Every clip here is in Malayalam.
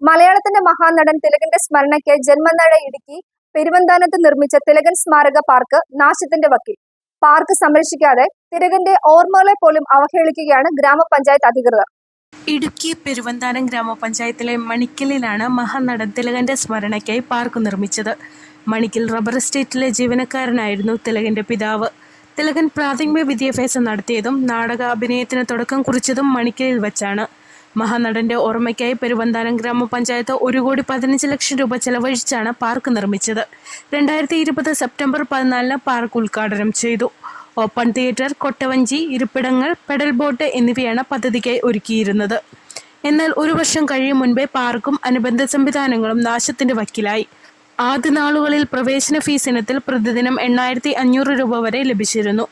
മലയാളത്തിന്റെ മഹാനടൻ തിലകന്റെ സ്മരണയ്ക്ക് ജന്മനാഴ ഇടുക്കി പെരുവന്താനത്ത് നിർമ്മിച്ച തിലകൻ സ്മാരക പാർക്ക് നാശത്തിന്റെ വക്കിൽ. പാർക്ക് സംരക്ഷിക്കാതെ തിലകന്റെ ഓർമ്മകളെ പോലും അവഹേളിക്കുകയാണ് ഗ്രാമപഞ്ചായത്ത് അധികൃതർ. ഇടുക്കി പെരുവന്താനം ഗ്രാമപഞ്ചായത്തിലെ മണിക്കലിലാണ് മഹാനടൻ തിലകന്റെ സ്മരണയ്ക്കായി പാർക്ക് നിർമ്മിച്ചത്. മണിക്കൽ റബ്ബർ എസ്റ്റേറ്റിലെ ജീവനക്കാരനായിരുന്നു തിലകന്റെ പിതാവ്. തിലകൻ പ്രാഥമിക വിദ്യാഭ്യാസം നടത്തിയതും നാടക അഭിനയത്തിന് തുടക്കം കുറിച്ചതും മണിക്കലിൽ വെച്ചാണ്. മഹാനടന്റെ ഓർമ്മയ്ക്കായി പെരുവന്താനം ഗ്രാമപഞ്ചായത്ത് ഒരു കോടി പതിനഞ്ച് ലക്ഷം രൂപ ചെലവഴിച്ചാണ് പാർക്ക് നിർമ്മിച്ചത്. രണ്ടായിരത്തി ഇരുപത് സെപ്റ്റംബർ പതിനാലിന് പാർക്ക് ഉദ്ഘാടനം ചെയ്തു. ഓപ്പൺ തിയേറ്റർ കൊട്ടവഞ്ചി ഇരിപ്പിടങ്ങൾ പെഡൽ ബോട്ട് എന്നിവയാണ് പദ്ധതിക്കായി ഒരുക്കിയിരുന്നത്. എന്നാൽ ഒരു വർഷം കഴിയും മുൻപേ പാർക്കും അനുബന്ധ സംവിധാനങ്ങളും നാശത്തിന്റെ വക്കിലായി. ആദ്യ നാളുകളിൽ പ്രവേശന ഫീസ് ഇനത്തിൽ പ്രതിദിനം എണ്ണായിരത്തി അഞ്ഞൂറ് രൂപ വരെ ലഭിച്ചിരുന്നു.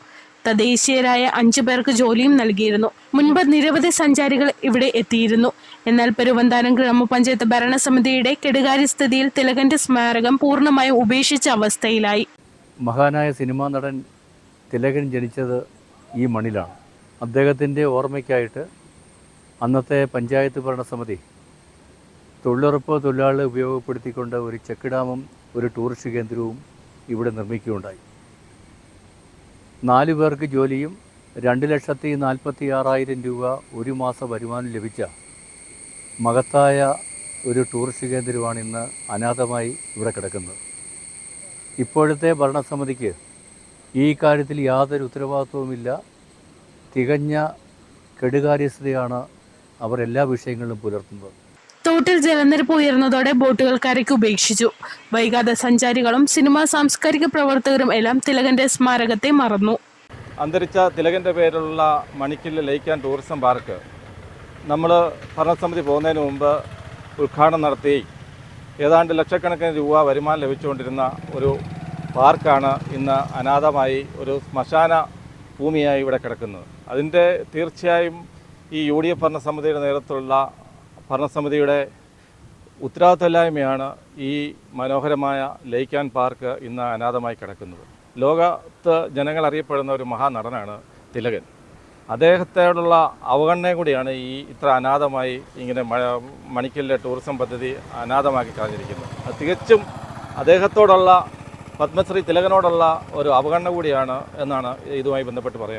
തദ്ദേശീയരായ അഞ്ചു പേർക്ക് ജോലിയും നൽകിയിരുന്നു. മുൻപ് നിരവധി സഞ്ചാരികൾ ഇവിടെ എത്തിയിരുന്നു. എന്നാൽ പെരുവന്താനം ഗ്രാമപഞ്ചായത്ത് ഭരണസമിതിയുടെ കെടുകാര്യസ്ഥിതിയിൽ തിലകന്റെ സ്മാരകം പൂർണമായും ഉപേക്ഷിച്ച അവസ്ഥയിലായി. മഹാനായ സിനിമാ നടൻ തിലകൻ ജനിച്ചത് ഈ മണ്ണിലാണ്. അദ്ദേഹത്തിന്റെ ഓർമ്മയ്ക്കായിട്ട് അന്നത്തെ പഞ്ചായത്ത് ഭരണസമിതി തൊഴിലുറപ്പ് തൊഴിലാളികളെ ഉപയോഗപ്പെടുത്തിക്കൊണ്ട് ഒരു ചെക്ക് ഡാമും ഒരു ടൂറിസ്റ്റ് കേന്ദ്രവും ഇവിടെ നിർമ്മിക്കുകയുണ്ടായി. നാല് പേർക്ക് ജോലിയും രണ്ട് ലക്ഷത്തി നാൽപ്പത്തി ആറായിരം രൂപ ഒരു മാസ വരുമാനം ലഭിച്ച മഹത്തായ ഒരു ടൂറിസ്റ്റ് കേന്ദ്രമാണ് ഇന്ന് അനാഥമായി ഇവിടെ കിടക്കുന്നത്. ഇപ്പോഴത്തെ ഭരണസമിതിക്ക് ഈ കാര്യത്തിൽ യാതൊരു ഉത്തരവാദിത്വവുമില്ല. തികഞ്ഞ കെടുകാര്യസ്ഥതയാണ് അവർ എല്ലാ വിഷയങ്ങളിലും പുലർത്തുന്നത്. തോട്ടിൽ ജലനിരപ്പ് ഉയർന്നതോടെ ബോട്ടുകൾ കരയ്ക്ക് ഉപേക്ഷിച്ചു. വൈകാതെ സഞ്ചാരികളും സിനിമാ സാംസ്കാരിക പ്രവർത്തകരും എല്ലാം തിലകന്റെ സ്മാരകത്തെ മറന്നു. അന്തരിച്ച തിലകന്റെ പേരിലുള്ള മണിക്കല്ല് ലയിക്കാൻ ടൂറിസം പാർക്ക്. നമ്മൾ ഭരണസമിതി പോകുന്നതിന് മുമ്പ് ഉദ്ഘാടനം നടത്തി. ഏതാണ്ട് ലക്ഷക്കണക്കിന് രൂപ വരുമാനം ലഭിച്ചുകൊണ്ടിരുന്ന ഒരു പാർക്കാണ് ഇന്ന് അനാഥമായി ഒരു ശ്മശാന ഭൂമിയായി ഇവിടെ കിടക്കുന്നത്. അതിന്റെ തീർച്ചയായും ഈ യു ഡി എഫ് ഭരണസമിതിയുടെ നേതൃത്വത്തിലുള്ള ഭരണസമിതിയുടെ ഉത്തരവാദിത്തമില്ലായ്മയാണ് ഈ മനോഹരമായ ലേക്ക് ആൻഡ് പാർക്ക് ഇന്ന് അനാഥമായി കിടക്കുന്നത്. ലോകത്ത് ജനങ്ങൾ അറിയപ്പെടുന്ന ഒരു മഹാനടനാണ് തിലകൻ. അദ്ദേഹത്തോടുള്ള അവഗണനയും കൂടിയാണ് ഈ ഇത്ര അനാഥമായി ഇങ്ങനെ മണിക്കലിലെ ടൂറിസം പദ്ധതി അനാഥമാക്കി കളഞ്ഞിരിക്കുന്നത്. തികച്ചും അദ്ദേഹത്തോടുള്ള പത്മശ്രീ തിലകനോടുള്ള ഒരു അവഗണന കൂടിയാണ് എന്നാണ് ഇതുമായി ബന്ധപ്പെട്ട് പറയുന്നത്